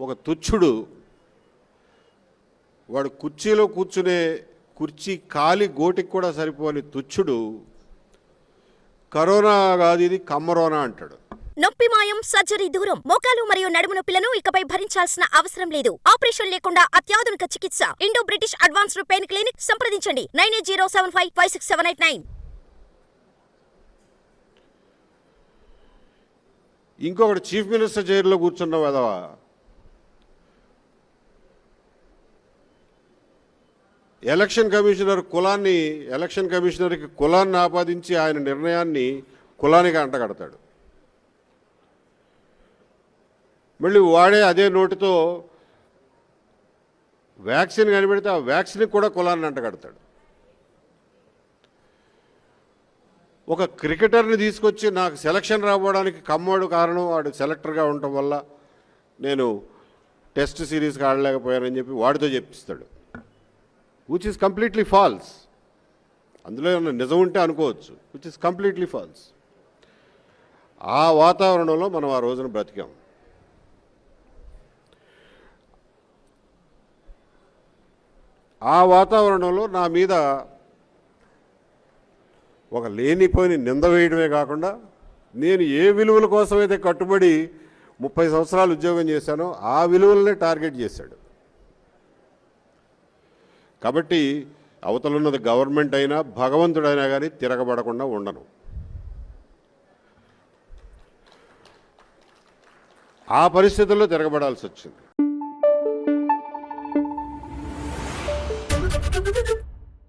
ఒక తుచ్చుడు. వాడు కుర్చీలో కూర్చునే కుర్చీ కాలి గోటికి కూడా సరిపోని తుచ్చుడు. కరోనా కాదు ఇది కమ్మరోనా అంటాడు. నొప్పి మాయం సర్జరీ దూరం. మోకాలు మరియు నడుము నొప్పులను ఇకపై భరించాల్సిన అవసరం లేదు. ఆపరేషన్ లేకుండా అత్యాధునిక చికిత్స. Indo British advanced pain clinic సంప్రదించండి. Nine eight zero seven five five six seven eight nine. ఇంకొకటి చీఫ్ మినిస్టర్ చైర్లో కూర్చున్న వెధవ? ఎలక్షన్ కమిషనర్ కులాన్ని ఎలక్షన్ కమిషనర్కి కులాన్ని ఆపాదించి ఆయన నిర్ణయాన్ని కులానికి అంటగడతాడు. మళ్ళీ వాడే అదే నోటితో వ్యాక్సిన్ కనిపెడితే ఆ వ్యాక్సిన్కి కూడా కులాన్ని అంటగడతాడు. ఒక క్రికెటర్ని తీసుకొచ్చి నాకు సెలక్షన్ రావడానికి కమ్మోడు కారణం వాడు సెలెక్టర్గా ఉండటం వల్ల నేను టెస్ట్ సిరీస్కి ఆడలేకపోయానని చెప్పి వాడితో చెప్పిస్తాడు. విచ్ ఇస్ కంప్లీట్లీ ఫాల్స్ అందులో ఏమన్నా నిజం ఉంటే అనుకోవచ్చు విచ్ ఇస్ కంప్లీట్లీ ఫాల్స్ ఆ వాతావరణంలో మనం ఆ రోజున బ్రతికాం. ఆ వాతావరణంలో నా మీద ఒక లేనిపోయిన నింద వేయడమే కాకుండా నేను ఏ విలువల కోసమైతే కట్టుబడి ముప్పై సంవత్సరాలు ఉద్యోగం చేశానో ఆ విలువలనే టార్గెట్ చేశాడు. కాబట్టి అవతలున్నది గవర్నమెంట్ అయినా భగవంతుడైనా కానీ తిరగబడకుండా ఉండను. ఆ పరిస్థితుల్లో తిరగబడాల్సి వచ్చింది